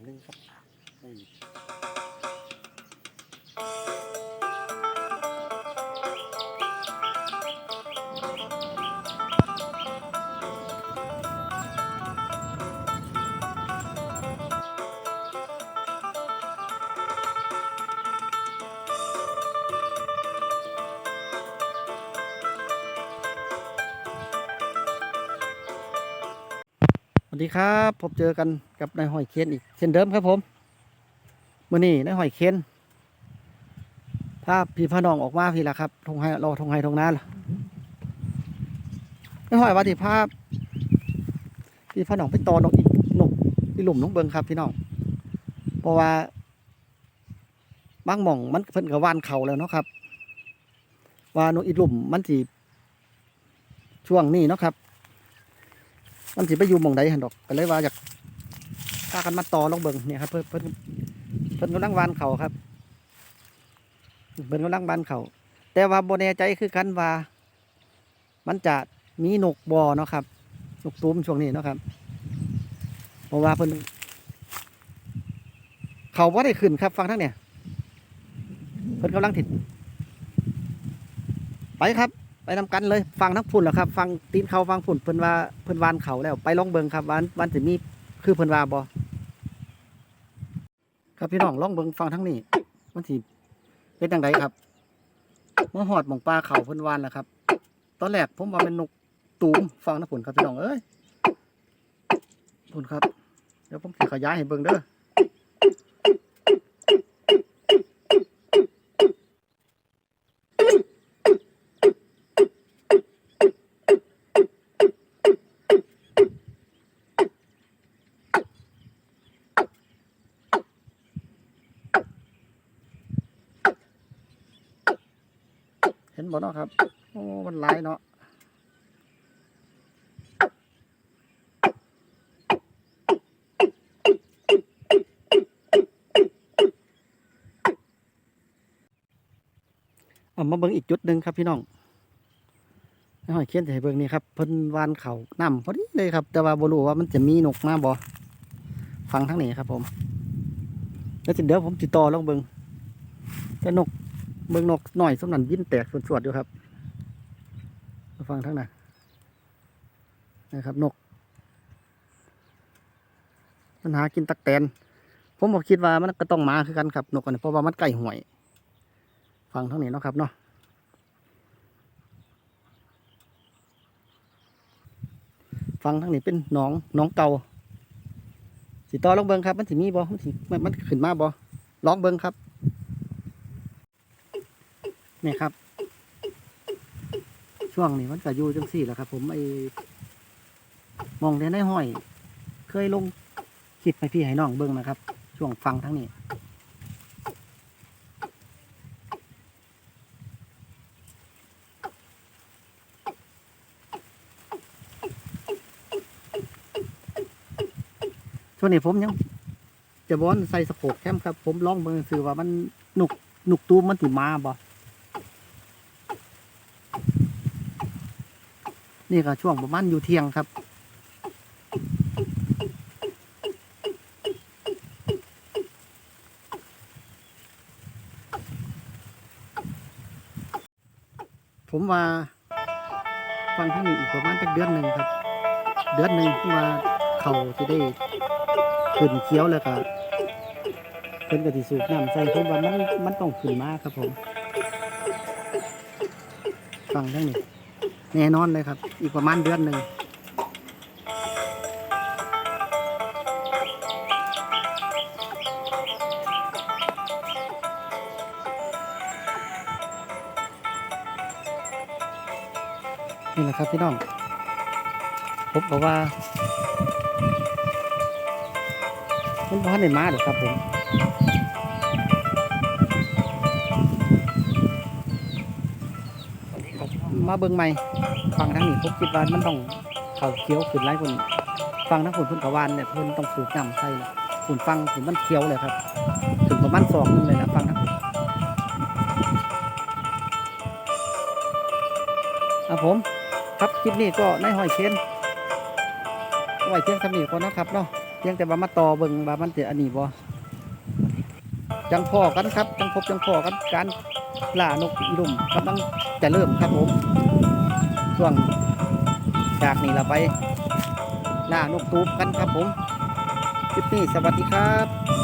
我给你放那 สวัสดีครับพบเจอกันกับนายหอยเคนอีกเช่นเดิมครับผมมื่อนี้นายหอยเคนภาพพี่พน้องออกมาพี่ละครับทงไฮรอทงไฮทงนาล่ะนายหอยว่าที่ภาพพี่พน้องไปตอนกอีกนกที่หลุมน้องเบิงครับพี่น้องเพราะว่าบางหม่องมันเพิ่นกับวานเขาแล้วเนาะครับ ว่านกอีหลุมมันสิช่วงนี้เนาะครับ มันสิไปอยู่หมองใดหันดอกก็เลยว่าอยากพากันมาต่อลองเบิ่งเนี่ยครับเพิ่นเพิ่นเพิ่นกำลังวานเขาครับเพิ่นกำลังวานเขาแต่ว่าบ่แน่ใจคือกันว่า มันจะมีนกบอเนาะครับนกตูมช่วงนี้เนาะครับเพราะว่าเพิ่นเขาว่าได้ขึ้นครับฟังทั้งเนี่ยเพิ่นกำลังติดไปครับ นำกันเลยฟังทั้งฝุ่นแหละครับ ฟังตีนเขาฟังฝุ่นเพิ่นว่าเพิ่นวานเขาแล้ว ไปลองเบิงครับวันวันสิมีคือเพิ่นว่าบ่ครับพี่น้องลองเบิงฟังทั้งนี้มันสิเป็นจังไดครับเมื่อหอดหมองปลาเขาเพิ่นวานแล้วครับ ตอนแรกผมว่าเป็นนกตูมฟังนะฝุ่นครับพี่น้องเอ้ยฝุ่นครับเดี๋ยวผมสิขยายให้เบิงเด้อ บ่เนาะครับ โอ้มันหลายเนาะเอามาเบิ่งอีกจุดหนึ่งครับพี่น้องหอยเขี้ยนให้เบิ่งนี่ครับเพิ่นวานเขาน้ำพอดีเลยครับ แต่ว่าบ่รู้ว่ามันจะมีนกมาบ่ฟังทั้งนี้ครับผม แล้วเดี๋ยวผมติดต่อลองเบิ่งแต่นก เบิ่งนกหน่อยสมนันบินแตกสวดๆอยู่ครับมาฟังทั้งนั้นนะครับ นก มันหากินตักแตน ผมบอกคิดว่ามันก็ต้องมาคือกันครับ นกอันนี้เพราะว่ามันใกล้ห่วย ฟังทั้งนี้เนาะครับเนาะฟังทั้งนี้เป็นหน้องหน้องเก่าสิต่อลองเบิงครับ มันสิมีบ่มันสิมันมันขึ้นมาบ่ลองเบิงครับ นี่ครับ ช่วงนี้มันก็อยู่จังสี่แหละครับ ผมไอ้มองได้ในห้อย เคยลงคลิปให้พี่ให้น้องเบิ่งนะครับ ช่วงฟังทั้งนี้ช่วงนี้ผมยังจะบอนใส่สโคปแคมครับ ผมลองเบิ่งซื้อว่ามันหนุกหนุกตูมมันติมาบ่ นี่ก็ช่วงประมาณอยู่เที่ยงครับ ผมว่าฟังที่นี่อีกประมาณจักเดือนหนึ่งครับ เดือนหนึ่งผมว่าเขาจะได้ขึ้นเคี้ยวแล้วก็เพิ่นก็สิสูบน้ำใส่ผมว่ามันมันต้องขึ้นมาครับผมฟังทั้งนี้ แน่นอนเลยครับ อีกประมาณเดือนหนึ่งนี่แหละครับพี่น้องผมบอกว่ามันพันในมาหรอครับผม มาเบิ่งใหม่ฟังทั้งนี้ผมคิดว่ามันต้องเขาเคี้ยวขึ้นไล่คนฟังทั้งคนพุ่นกวานเนี่ยเพิ่นต้องสูบน้ำใส่ฝุ่นฟังฝุ่นมันเคี้ยวเลยครับ ถึงประมาณสองนึงเลยนะฟังทั้งคนอะผม ครับคลิปนี้ก็ในหอยเคนไว้เพียงสำนีก่อนนะครับเนาะเพียงแต่ว่ามาต่อเบิ่งว่ามันจะอันนี้บ่จังพอกันครับ จังพบจังพอกันการล่านกอีรุมกำลัง จะเริ่มครับผมช่วงจากนี้เราไป หน้านกตูบกันครับผมคลิปนี้สวัสดีครับ